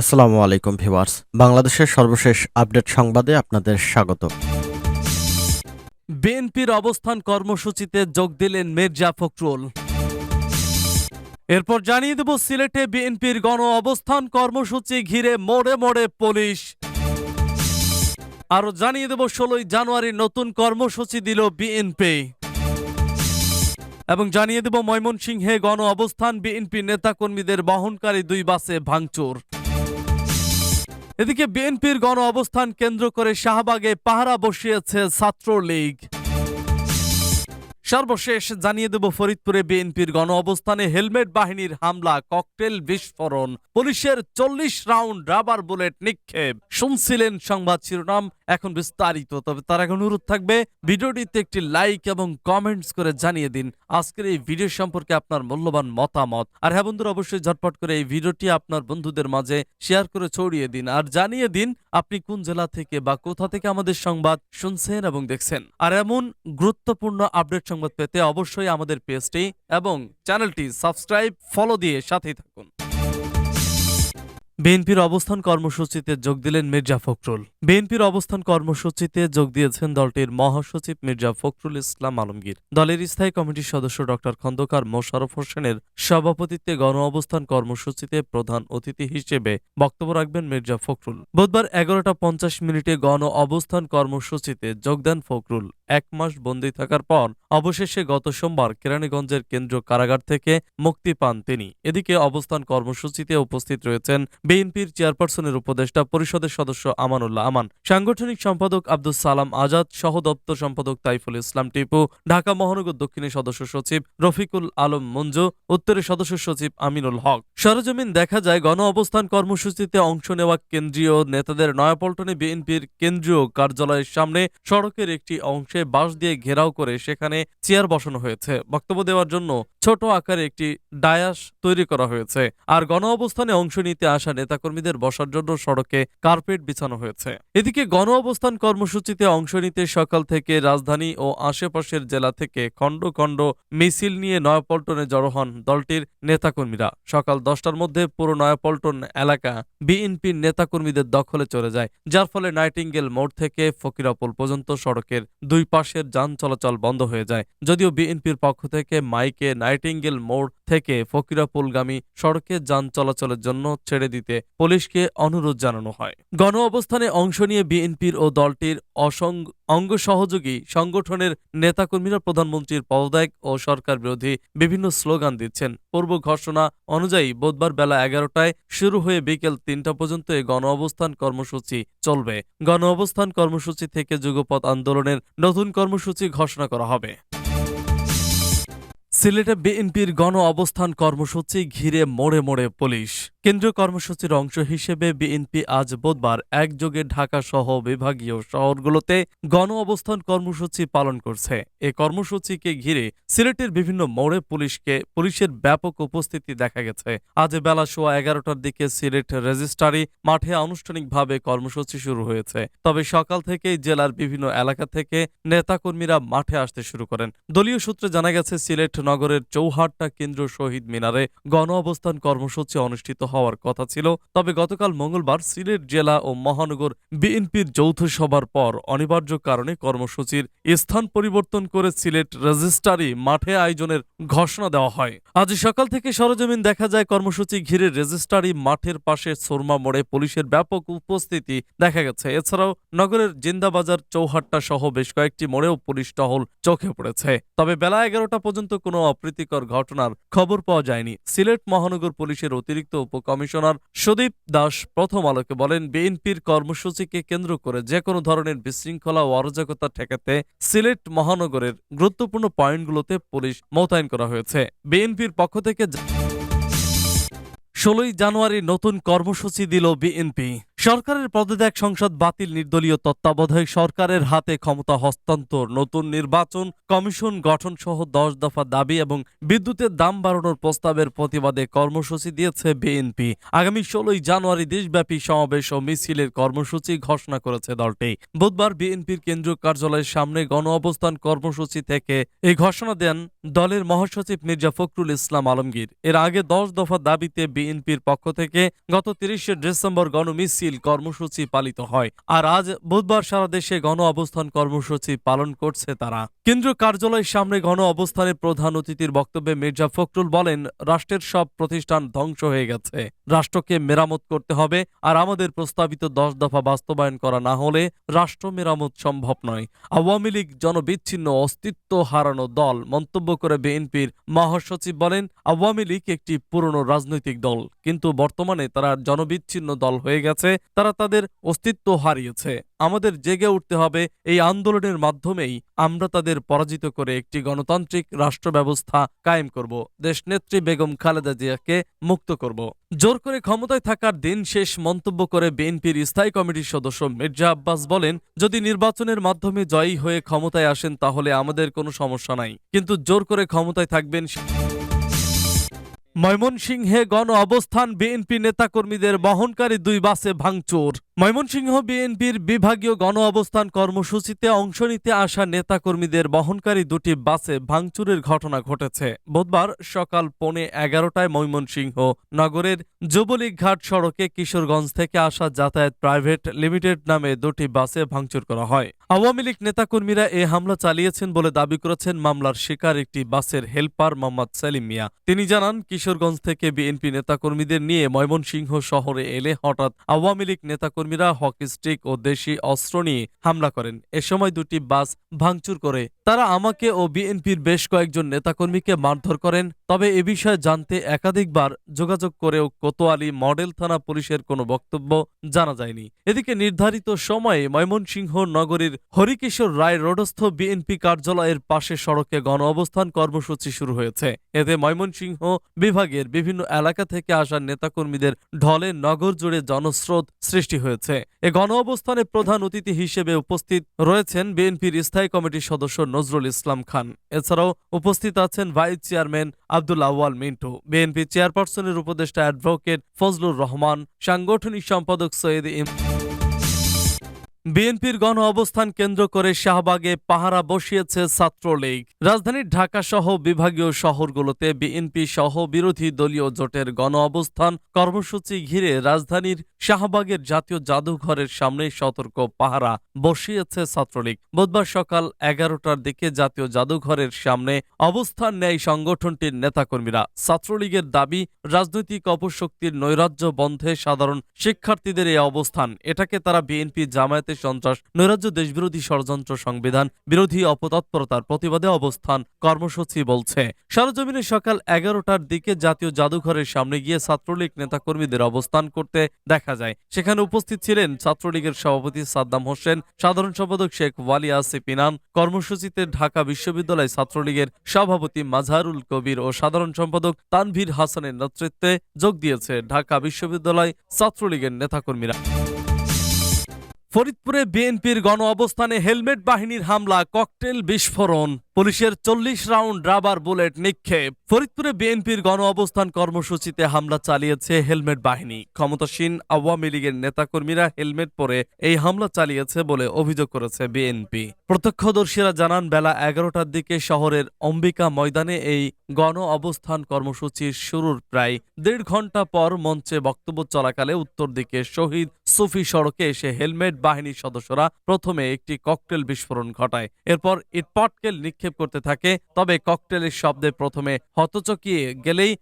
আসসালামু আলাইকুম ভিউয়ার্স। বাংলাদেশের সর্বশেষ আপডেট সংবাদে আপনাদের স্বাগত। বিএনপির অবস্থান কর্মসূচিতে যোগ দিলেন মির্জা ফখরুল। এরপর জানিয়ে দেব, সিলেটে বিএনপির গণ অবস্থান কর্মসূচি ঘিরে মোড়ে মোড়ে পুলিশ। আরও জানিয়ে দেব, ষোলোই জানুয়ারি নতুন কর্মসূচি দিল বিএনপি। এবং জানিয়ে দেব, ময়মনসিংহে গণ অবস্থান বিএনপি নেতাকর্মীদের বহনকারী দুই বাসে ভাঙচুর। এদিকে বিএনপির গণ অবস্থান কেন্দ্র করে শাহবাগে পাহারা বসিয়েছে ছাত্রলীগ। সর্বশেষ জানিয়ে দেব ফরিদপুরে বিএনপির গণ অবস্থানে হেলমেট বাহিনীর হামলা, ককটেল বিস্ফোরণ, পুলিশের চল্লিশ রাউন্ড রাবার বুলেট নিক্ষেপ। শুনছিলেন সংবাদ শিরোনাম এখন বিস্তারিত, তবে তার এখন অনুরোধ থাকবে, ভিডিওটিতে একটি লাইক এবং কমেন্টস করে জানিয়ে দিন, আজকের এই ভিডিও সম্পর্কে আপনার মূল্যবান মতামত। আর হ্যাঁ বন্ধুরা, অবশ্যই ঝটপট করে এই ভিডিওটি আপনার বন্ধুদের মাঝে শেয়ার করে ছড়িয়ে দিন, আর জানিয়ে দিন আপনি কোন জেলা থেকে বা কোথা থেকে আমাদের সংবাদ শুনছেন এবং দেখছেন। আর এমন গুরুত্বপূর্ণ আপডেট সংবাদ পেতে অবশ্যই আমাদের পেজটি এবং চ্যানেলটি সাবস্ক্রাইব ফলো দিয়ে সাথেই থাকুন। বিএনপির অবস্থান কর্মসূচিতে যোগ দিলেন মির্জা ফখরুল। বিএনপির অবস্থান কর্মসূচিতে যোগ দিয়েছেন দলটির মহাসচিব মির্জা ফখরুল ইসলাম আলমগীর। দলের স্থায়ী কমিটির সদস্য ডক্টর খন্দকার মোশারফ হোসেনের সভাপতিত্বে গণ অবস্থান কর্মসূচিতে প্রধান অতিথি হিসেবে বক্তব্য রাখবেন মির্জা ফখরুল। বুধবার এগারোটা পঞ্চাশ মিনিটে গণ অবস্থান কর্মসূচিতে যোগ দেন ফখরুল। এক মাস বন্দী থাকার পর অবশেষে গত সোমবার কেরানীগঞ্জের কেন্দ্রীয় কারাগার থেকে মুক্তি পান তিনি। এদিকে অবস্থান কর্মসূচিতে উপস্থিত রয়েছেন বিএনপির চেয়ারপারসনের উপদেষ্টা পরিষদের সদস্য আমানুল্লাহ আমান, সাংগঠনিক সম্পাদক আব্দুল সালাম আজাদ, সহ দপ্তর সম্পাদক তাইফুল ইসলাম টিপু, ঢাকা মহানগর দক্ষিণের সদস্য সচিব রফিকুল আলম মঞ্জু উত্তরের সদস্য সচিব আমিনুল হক। সরজমিন দেখা যায় গণ অবস্থান কর্মসূচিতে অংশ নেওয়া কেন্দ্রীয় নেতাদের নয়াপল্টনে বিএনপির কেন্দ্রীয় কার্যালয়ের সামনে সড়কের একটি অংশে বাঁশ দিয়ে ঘেরাও করে সেখানে চেয়ার বসানো হয়েছে। বক্তব্য দেওয়ার জন্য ছোট আকারে একটি ডায়াস তৈরি করা হয়েছে। আর গণ অবস্থানে অংশ নিতে আসা নেতাকর্মীদের বসার জন্য সড়কে কার্পেট বিছানো হয়েছে। এদিকে গণ অবস্থান কর্মসূচিতে অংশ নিতে সকাল থেকে রাজধানী ও আশেপাশের জেলা থেকে খণ্ড খণ্ড মিছিল নিয়ে নয়াপল্টনে জড়ো হন দলটির নেতাকর্মীরা। সকাল দশটার মধ্যে পুরো নয়াপল্টন এলাকা বিএনপির নেতাকর্মীদের দখলে চলে যায়, যার ফলে নাইটিঙ্গেল মোড় থেকে ফকিরাপুল পর্যন্ত সড়কের দুই পাশের যান চলাচল বন্ধ হয়ে যায়। যদিও বিএনপির পক্ষ থেকে মাইকে নাইটিঙ্গেল মোড় থেকে ফকিরাপুলগামী সড়কে যান চলাচলের জন্য ছেড়ে দিতে পুলিশকে অনুরোধ জানানো হয়। গণ অবস্থানে অংশ নিয়ে বিএনপির ও দলটির অসং, অঙ্গ সহযোগী সংগঠনের নেতাকর্মীরা প্রধানমন্ত্রীর পদত্যাগ ও সরকার বিরোধী বিভিন্ন স্লোগান দিচ্ছেন। পূর্ব ঘোষণা অনুযায়ী বুধবার বেলা এগারোটায় শুরু হয়ে বিকেল তিনটা পর্যন্ত এই গণ অবস্থান কর্মসূচি চলবে। গণ অবস্থান কর্মসূচি থেকে যুগপথ আন্দোলনের নতুন কর্মসূচি ঘোষণা করা হবে। সিলেটে বিএনপির গণ অবস্থান কর্মসূচি ঘিরে মোড়ে মোড়ে পুলিশ। কেন্দ্রীয় কর্মসূচির অংশ হিসেবে বিএনপি আজ বুধবার একযোগে ঢাকা সহ বিভাগীয় শহরগুলোতে গণ অবস্থান কর্মসূচি পালন করছে। এ কর্মসূচিকে ঘিরে সিলেটের বিভিন্ন মোড়ে পুলিশকে, পুলিশের ব্যাপক উপস্থিতি দেখা গেছে। আজ বেলা সোয়া এগারোটার দিকে সিলেট রেজিস্ট্রারি মাঠে আনুষ্ঠানিকভাবে কর্মসূচি শুরু হয়েছে। তবে সকাল থেকেই জেলার বিভিন্ন এলাকা থেকে নেতাকর্মীরা মাঠে আসতে শুরু করেন। দলীয় সূত্রে জানা গেছে, সিলেট নগরের চৌহাট্টা কেন্দ্র শহীদ মিনারে গণ অবস্থান কর্মসূচি অনুষ্ঠিত হওয়ার কথা ছিল, তবে গতকাল মঙ্গলবার সিলেট জেলা ও মহানগর বিএনপির যৌথ সভার পর অনিবার্য কারণে কর্মসূচির স্থান পরিবর্তন করে সিলেট রেজিস্ট্রারি মাঠে আয়োজনের ঘোষণা দেওয়া হয়। আজ সকাল থেকে সরজমিন দেখা যায়, কর্মসূচি ঘিরে রেজিস্ট্রারি মাঠের পাশে সোরমা মোড়ে পুলিশের ব্যাপক উপস্থিতি দেখা গেছে। এছাড়াও নগরের জিন্দাবাজার চৌহাট্টা সহ বেশ কয়েকটি মোড়েও পুলিশ টহল চোখে পড়েছে। তবে বেলা এগারোটা পর্যন্ত কোনো অপ্রীতিকর ঘটনার খবর পাওয়া যায়নি। সিলেট মহানগর পুলিশের অতিরিক্ত উপকমিশনার সুদীপ দাস প্রথম আলোকে বলেন, বিএনপির কর্মসূচিকে কেন্দ্র করে যে কোনো ধরনের বিশৃঙ্খলা ও অরাজকতা ঠেকাতে সিলেট মহানগরের গুরুত্বপূর্ণ পয়েন্টগুলোতে পুলিশ মোতায়েন করা হয়েছে। বিএনপির পক্ষ থেকে ষোলোই জানুয়ারি নতুন কর্মসূচি দিল বিএনপি। সরকারের পদত্যাগ সংসদ বাতিল নির্দলীয় তত্ত্বাবধায়ক সরকারের হাতে ক্ষমতা হস্তান্তর, নতুন নির্বাচন কমিশন গঠন সহ দশ দফা দাবি এবং বিদ্যুতের দাম বাড়ানোর প্রস্তাবের প্রতিবাদে কর্মসূচি দিয়েছে বিএনপি। আগামী ষোলোই জানুয়ারি দেশব্যাপী সমাবেশ ও মিছিলের কর্মসূচি ঘোষণা করেছে দলটি। বুধবার বিএনপির কেন্দ্রীয় কার্যালয়ের সামনে গণ অবস্থান কর্মসূচি থেকে এই ঘোষণা দেন দলের মহাসচিব মির্জা ফখরুল ইসলাম আলমগীর। এর আগে দশ দফা দাবিতে বিএনপির পক্ষ থেকে গত তিরিশে ডিসেম্বর গণমিছিল কর্মসূচি পালিত হয়। আর আজ বুধবার সারা দেশে গণ অবস্থান কর্মসূচি পালন করছে তারা। কেন্দ্রীয় কার্যালয়ের সামনে গণ অবস্থানের প্রধান অতিথির বক্তব্যে মির্জা ফখরুল বলেন, রাষ্ট্রের সব প্রতিষ্ঠান ধ্বংস হয়ে গেছে। রাষ্ট্রকে মেরামত করতে হবে, আর আমাদের প্রস্তাবিত দশ দফা বাস্তবায়ন করা না হলে রাষ্ট্র মেরামত সম্ভব নয়। আওয়ামী লীগ জনবিচ্ছিন্ন অস্তিত্ব হারানো দল মন্তব্য করে বিএনপির মহাসচিব বলেন, আওয়ামী লীগ একটি পুরনো রাজনৈতিক দল, কিন্তু বর্তমানে তারা জনবিচ্ছিন্ন দল হয়ে গেছে তারা তাদের অস্তিত্ব হারিয়েছে। আমাদের জেগে উঠতে হবে এই আন্দোলনের মাধ্যমেই। আমরা তাদের পরাজিত করে একটি গণতান্ত্রিক রাষ্ট্র ব্যবস্থা কায়েম করব। দেশনেত্রী বেগম খালেদা জিয়াকে মুক্ত করব। জোর করে ক্ষমতায় থাকার দিন শেষ মন্তব্য করে বিএনপির স্থায়ী কমিটির সদস্য মির্জা আব্বাস বলেন, যদি নির্বাচনের মাধ্যমে জয়ী হয়ে ক্ষমতায় আসেন তাহলে আমাদের কোনো সমস্যা নাই। কিন্তু জোর করে ক্ষমতায় থাকবেন ময়মনসিংহে গণ অবস্থান বিএনপি নেতাকর্মীদের বহনকারী দুই বাসে ভাঙচুর। ময়মনসিংহ বিএনপির বিভাগীয় গণ অবস্থান কর্মসূচিতে অংশ নিতে আসা নেতাকর্মীদের বহনকারী দুটি বাসে ভাঙচুরের ঘটনা ঘটেছে। বুধবার সকাল পৌনে এগারোটায় ময়মনসিংহ নগরের যুবলীগ ঘাট সড়কে কিশোরগঞ্জ থেকে আসা যাতায়াত প্রাইভেট লিমিটেড নামে দুটি বাসে ভাঙচুর করা হয়। আওয়ামী লীগ নেতাকর্মীরা এ হামলা চালিয়েছেন বলে দাবি করেছেন মামলার শিকার একটি বাসের হেলপার মোহাম্মদ সেলিম মিয়া। তিনি জানান কিশোরগঞ্জ থেকে বিএনপি নেতাকর্মীদের নিয়ে ময়মনসিংহ শহরে এলে হঠাৎ আওয়ামী লীগ নেতাকর্মীরা হকি স্টিক ও দেশি অস্ত্র নিয়ে হামলা করেন। এ সময় দুটি বাস ভাঙচুর করে। তারা আমাকে ও বিএনপির বেশ কয়েকজন নেতাকর্মীকে মারধর করেন। তবে এ বিষয়ে জানতে একাধিকবার যোগাযোগ করেও কোতোয়ালি মডেল থানা পুলিশের কোনো বক্তব্য জানা যায়নি। এদিকে নির্ধারিত সময়ে ময়মনসিংহ নগরীর হরিকিশোর রায় রোডস্থ বিএনপি কার্যালয়ের পাশে সড়কে গণ অবস্থান কর্মসূচি শুরু হয়েছে। এতে ময়মনসিংহ বিভাগের বিভিন্ন এলাকা থেকে আসা নেতাকর্মীদের ঢলে নগর জুড়ে জনস্রোত সৃষ্টি হয়েছে। এ গণ অবস্থানে প্রধান অতিথি হিসেবে উপস্থিত রয়েছেন বিএনপির স্থায়ী কমিটির সদস্য নজরুল ইসলাম খান। এছাড়াও উপস্থিত আছেন vice chairman Abdul Awal Mintu. BNP চেয়ারপারসনের উপদেষ্টা অ্যাডভোকেট ফজলুর রহমান, সাংগঠনিক সম্পাদক সৈয়দ ইম বিএনপির গণ অবস্থান কেন্দ্র করে শাহবাগে পাহারা বসিয়েছে ছাত্রলীগ। রাজধানীর ঢাকা সহ বিভাগীয় শহরগুলোতে বিএনপি সহ বিরোধী দলীয় জোটের গণ অবস্থান কর্মসূচি ঘিরে রাজধানীর শাহবাগের জাতীয় জাদুঘরের সামনে সতর্ক পাহারা বসিয়েছে ছাত্রলীগ। বুধবার সকাল এগারোটার দিকে জাতীয় জাদুঘরের সামনে অবস্থান নেয় সংগঠনটির নেতাকর্মীরা। ছাত্রলীগের দাবি, রাজনৈতিক অপশক্তির নৈরাজ্য বন্ধে সাধারণ শিক্ষার্থীদের এই অবস্থান। এটাকে তারা বিএনপি জামায়াতে সন্ত্রাস, নৈরাজ্য দেশবিরোধী ষড়যন্ত্র সংবিধান, বিরোধী অপতৎপরতার প্রতিবাদে অবস্থান, কর্মসূচি বলছে। সরজমিনে সকাল এগারোটার দিকে জাতীয় জাদুঘরের সামনে গিয়ে ছাত্রলীগ নেতাকর্মীদের অবস্থান করতে দেখা যায়। সেখানে উপস্থিত ছিলেন ছাত্রলীগের সভাপতি সাদ্দাম হোসেন, সাধারণ সম্পাদক শেখ ওয়ালি আসিফ কর্মসূচিতে ঢাকা বিশ্ববিদ্যালয় ছাত্রলীগের সভাপতি মাজহারুল কবির ও সাধারণ সম্পাদক তানভীর হাসানের নেতৃত্বে যোগ দিয়েছে ঢাকা বিশ্ববিদ্যালয় ছাত্রলীগের নেতাকর্মীরা। ফরিদপুরে বিএনপির গণ অবস্থানে হেলমেট বাহিনীর হামলা ককটেল বিস্ফোরণ। পুলিশের চল্লিশ রাউন্ড রাবার বুলেট নিক্ষেপ। ফরিদপুরে বিএনপির গণ অবস্থান কর্মসূচিতে হামলা চালিয়েছে হেলমেট বাহিনী। ক্ষমতাসীন আওয়ামী লীগের নেতাকর্মীরা হেলমেট পরে এই হামলা চালিয়েছে বলে অভিযোগ করেছে বিএনপি। প্রত্যক্ষদর্শীরা জানান, বেলা এগারোটার দিকে শহরের অম্বিকা ময়দানে এই গণ অবস্থান কর্মসূচির শুরুর প্রায় দেড় ঘণ্টা পর মঞ্চে বক্তব্য চলাকালে উত্তর দিকে শহীদ সুফি সড়কে এসে হেলমেট বাহিনীর সদস্যরা প্রথমে একটি ককটেল বিস্ফোরণ ঘটায়। এরপর ইটপাটকেল নিক্ষেপ করতে থাকে তবে ককটেলের শব্দে প্রথমে হতচকিয়ে গেলেই